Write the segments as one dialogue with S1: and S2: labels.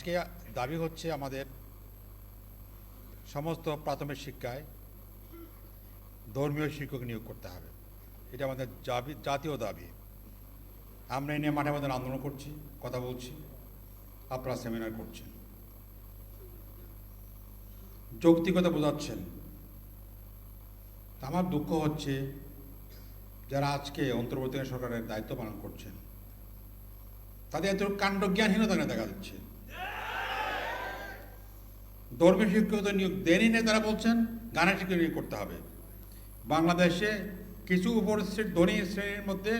S1: আজকে দাবি হচ্ছে আমাদের সমস্ত প্রাথমিক শিক্ষায় ধর্মীয় শিক্ষক নিয়োগ করতে হবে। এটা আমাদের জাতীয় দাবি। আমরা নিয়ে মাঠে মাঠে আন্দোলন করছি, কথা বলছি, আপনারা সেমিনার করছেন। যৌক্তিকতা বোঝাচ্ছেন। আমার দুঃখ হচ্ছে যারা আজকে অন্তর্বর্তী সরকারের দায়িত্ব পালন করছেন, তাদের এত কাণ্ডজ্ঞানহীনতা দেখা যাচ্ছে ধর্মীয় শিক্ষকতা নিয়োগ দেনই নেই তারা বলছেন গানের শিক্ষক নিয়োগ করতে হবে। বাংলাদেশে কিছু উপস্থিত ধনী শ্রেণির মধ্যে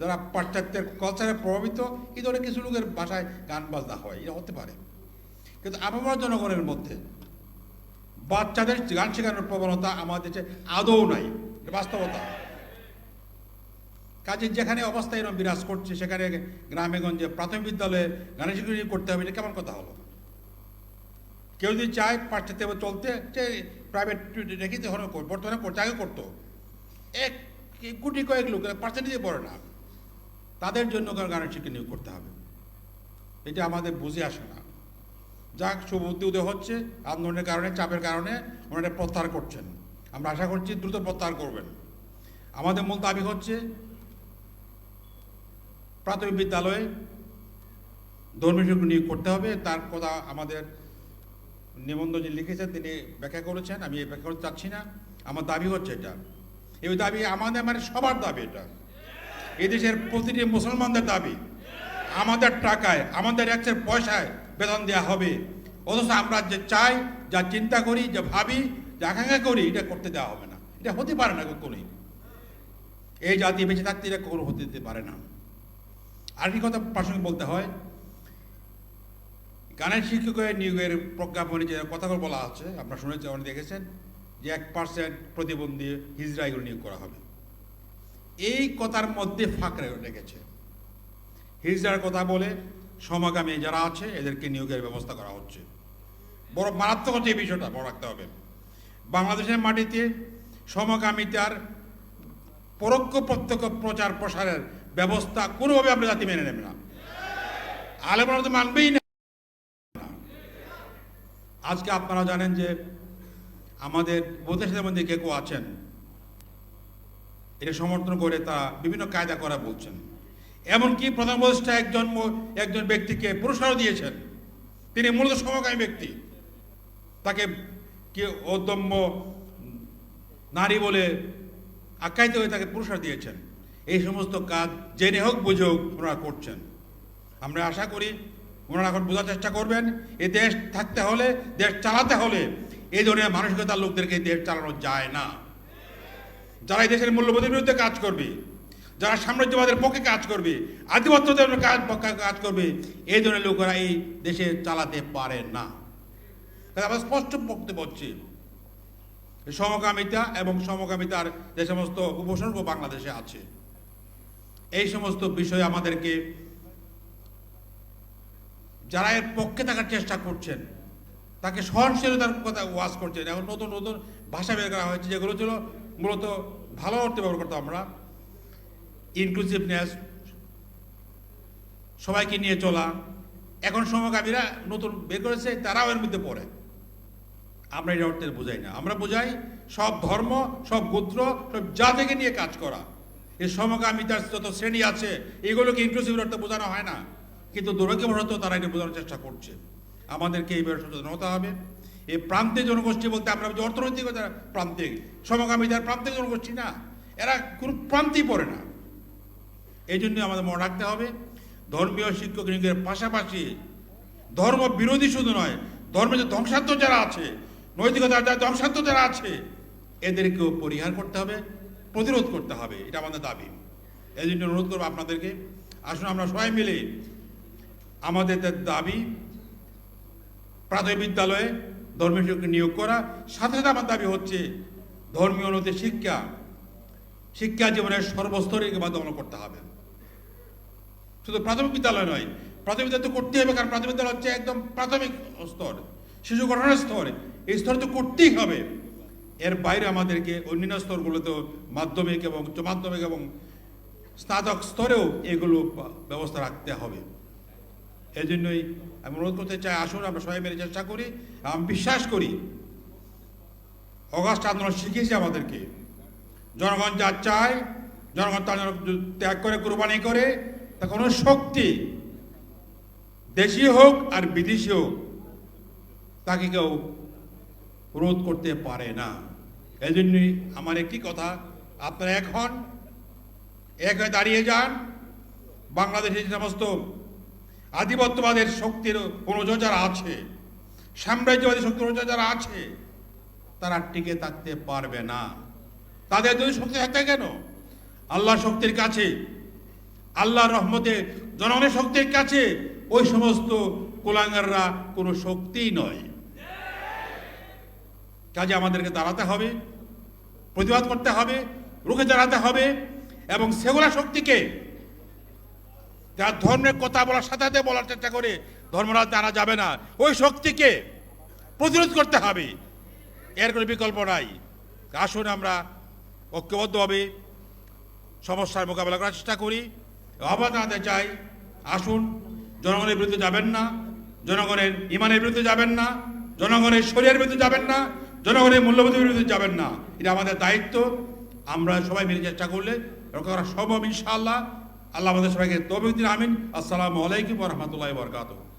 S1: যারা পাশ্চাত্যের কালচারে প্রভাবিত, এই ধরনের কিছু লোকের ভাষায় গান বাজনা হয়, এটা হতে পারে। কিন্তু আবহাওয়া জনগণের মধ্যে বাচ্চাদের গান শেখানোর প্রবণতা আমাদের দেশে আদৌ নাই বাস্তবতা। কাজে যেখানে অবস্থা এরকম বিরাজ করছে, সেখানে গ্রামে গঞ্জে প্রাথমিক বিদ্যালয়ে গানের শিক্ষক করতে হবে, এটা কেমন কথা হলো? কেউ যদি চায় পাশ্চাত্যে চলতে, সে প্রাইভেট রেখে কর- বর্তমানে করতে, আগে করতো। এক, গুটি কয়েক লোক পার্সেন্টেজে পড়ে না। তাদের জন্য গানের শিক্ষা নিয়োগ করতে হবে। এটা আমাদের বুঝে আসে না। যাক, শুভ বুদ্ধি উদয় হচ্ছে, আন্দোলনের কারণে, চাপের কারণে ওনারা প্রত্যাহার করছেন। আমরা আশা করছি দ্রুত প্রত্যাহার করবেন। আমাদের মূল দাবি হচ্ছে, প্রাথমিক বিদ্যালয়ে ধর্মীয় নিয়োগ করতে হবে। তার কথা আমাদের নিবন্ধ যে লিখেছেন, তিনি ব্যাখ্যা করেছেন, আমি এই ব্যাখ্যা করতে চাচ্ছি না। আমার দাবি হচ্ছে এটা। এই দাবি আমাদের মানে সবার দাবি এটা। এদেশের প্রতিটি মুসলমানদের দাবি, আমাদের টাকায়, আমাদের একশের পয়সায় বেতন দেওয়া হবে। অথচ আমরা যে চাই, যা চিন্তা করি, যা ভাবি, যা আকাঙ্ক্ষা করি, এটা করতে দেওয়া হবে না। এটা হতে পারে না কখনোই। এই জাতি বেঁচে থাকতে এটা কখনো হতে দিতে পারে না। আরেকটি কথা প্রাসঙ্গিক বলতে হয় গানের শিক্ষকের নিয়োগের প্রজ্ঞাপনে যে কথাগুলো বলা আছে, আপনারা শুনেছেন, অনেক দেখেছেন, যে এক পার্সেন্ট প্রতিবন্ধী হিজড়া এগুলো নিয়োগ করা হবে। এই কথার মধ্যে ফাঁকরে রেখেছে। হিজড়ার কথা বলে সমাগামী যারা আছে, এদেরকে নিয়োগের ব্যবস্থা করা হচ্ছে। বড় মারাত্মক হচ্ছে এই বিষয়টা বড় রাখতে হবে। বাংলাদেশের মাটিতে সমকামিতার পরোক্ষ প্রত্যক্ষ প্রচার প্রসারের ব্যবস্থা কোনোভাবে আমরা জাতি মেনে নেবে না। আলেমরা তো মানবেই না। আজকে আপনারা জানেন যে আমাদের উপদেশের মধ্যে কে কেউ আছেন? এটা সমর্থন করে তারা বিভিন্ন কায়দা করা বলছেন। এমনকি প্রধান উপদেষ্টা একজন একজন ব্যক্তিকে পুরস্কারও দিয়েছেন। তিনি মূলত সমকামী ব্যক্তি। তাকে কে অদম্য নারী বলে আখ্যায়িত হয়ে তাকে পুরস্কার দিয়েছেন। এই সমস্ত কাজ জেনে হোক, বুঝে হোক, ওনারা করছেন। আমরা আশা করি ওনারা এখন বোঝার চেষ্টা করবেন, এ দেশ থাকতে হলে, দেশ চালাতে হলে এই ধরনের মানসিকতার লোকদেরকে দেশ চালানো যায় না। যারা এই দেশের মূল্যবোধের বিরুদ্ধে কাজ করবে, যারা সাম্রাজ্যবাদের পক্ষে কাজ করবে আধিপত্যদের কাজ কাজ করবে, এই ধরনের লোকেরা এই দেশে চালাতে পারে না। আমরা স্পষ্ট বক্তব্য হচ্ছে সমকামিতা এবং সমকামিতার যে সমস্ত উপসর্গ বাংলাদেশে আছে, এই সমস্ত বিষয় আমাদেরকে যারা এর পক্ষে থাকার চেষ্টা করছেন, তাকে সহনশীলতার কথা ওয়াজ করছেন। এখন নতুন নতুন ভাষা বের করা হয়েছে, যেগুলো ছিল মূলত ভালো অর্থে ব্যবহার করতাম আমরা। ইনক্লুসিভনেস সবাইকে নিয়ে চলা। এখন সমকামীরা নতুন বের করেছে, তারাও এর মধ্যে পড়ে। আমরা এই অর্থে বোঝাই না। আমরা বোঝাই সব ধর্ম, সব গোত্র, সব জাতিকে নিয়ে কাজ করা। এই সমকামিতার যত শ্রেণি আছে, এগুলোকে ইনক্লুসিভ অর্থে বোঝানো হয় না। কিন্তু দুর্ভাগ্যবশত তারা এটা বোঝানোর চেষ্টা করছে। আমাদেরকে এই ব্যাপারে সচেতন হতে হবে। এই প্রান্তিক জনগোষ্ঠী বলতে আমরা যে অর্থনৈতিক যারা প্রান্তিক সমকামিতার প্রান্তিক জনগোষ্ঠী না, এরা কোনো প্রান্তেই পড়ে না। এই জন্য আমাদের মনে রাখতে হবে, ধর্মীয় শিক্ষক নিয়োগের পাশাপাশি ধর্ম বিরোধী শুধু নয়, ধর্মের যে ধ্বংসাত্মক যারা আছে, নৈতিকতার যারা ধ্বংসাত্মক যারা আছে, এদেরকেও পরিহার করতে হবে, প্রতিরোধ করতে হবে, এটা আমাদের দাবি। এই জন্য অনুরোধ করব আপনাদেরকে, আসুন আমরা সবাই মিলে আমাদের দাবি, প্রাথমিক বিদ্যালয়ে ধর্মীয় শিক্ষক নিয়োগ করা, সাথে সাথে আমার দাবি হচ্ছে ধর্মীয় অনুতে শিক্ষা শিক্ষা জীবনের সর্বস্তরে বাধ্যমূলক করতে হবে। শুধু প্রাথমিক বিদ্যালয় নয়, প্রাথমিক বিদ্যালয় তো করতেই হবে, কারণ প্রাথমিক বিদ্যালয় হচ্ছে একদম প্রাথমিক স্তর, শিশু গঠনের স্তর, এই স্তর তো করতেই হবে। এর বাইরে আমাদেরকে অন্যান্য স্তরগুলোতেও মাধ্যমিক এবং উচ্চ মাধ্যমিক এবং স্নাতক স্তরেও এগুলো ব্যবস্থা রাখতে হবে। এই জন্যই আমি অনুরোধ করতে চাই, আসুন, আমরা সবাই মিলে চেষ্টা করি, আমি বিশ্বাস করি অগাস্ট আন্দোলন শিখিয়েছে আমাদেরকে। জনগণ যা চায়, জনগণ তার ত্যাগ করে, কোরবানি করে তা কোনো শক্তি দেশি হোক আর বিদেশি হোক, তাকে কেউ রোধ করতে পারে না। এই জন্যই আমার একটি কথা, আপনারা এখন এক হয়ে দাঁড়িয়ে যান, বাংলাদেশের সমস্ত আধিপত্যবাদের শক্তির অনুযোগ যারা আছে, সাম্রাজ্যবাদী শক্তির অনুযোগ যারা আছে, তারা টিকে থাকতে পারবে না। তাদের যদি শক্তি থাকে কেন? আল্লাহ শক্তির কাছে আল্লাহর রহমতে জনগণের শক্তির কাছে, ওই সমস্ত কোলাঙ্গাররা কোনো শক্তিই নয়। কাজে আমাদেরকে দাঁড়াতে হবে, প্রতিবাদ করতে হবে, রুখে দাঁড়াতে হবে এবং সেগুলা শক্তিকে যারা ধর্মের কথা বলার সাথে সাথে বলার চেষ্টা করে, ধর্মরাজ জানা যাবে না। ওই শক্তিকে প্রতিরোধ করতে হবে। এর কোনো বিকল্প নাই। আসুন আমরা ঐক্যবদ্ধভাবে সমস্যার মোকাবেলা করার চেষ্টা করি। আহ্বান জানাতে চাই, আসুন। জনগণের বিরুদ্ধে যাবেন না। জনগণের ইমানের বিরুদ্ধে যাবেন না। জনগণের শরীরের বিরুদ্ধে যাবেন না। জনগণের মূল্যবোধের বিরুদ্ধে যাবেন না। এটা আমাদের দায়িত্ব। আমরা সবাই মিলে চেষ্টা করলে রক্ষা করা সম্ভব ইনশাআল্লাহ। আল্লাহ আমাদের সবাইকে তবে আমিন। আসসালামু আলাইকুম রহমতুল্লাহ বরকাত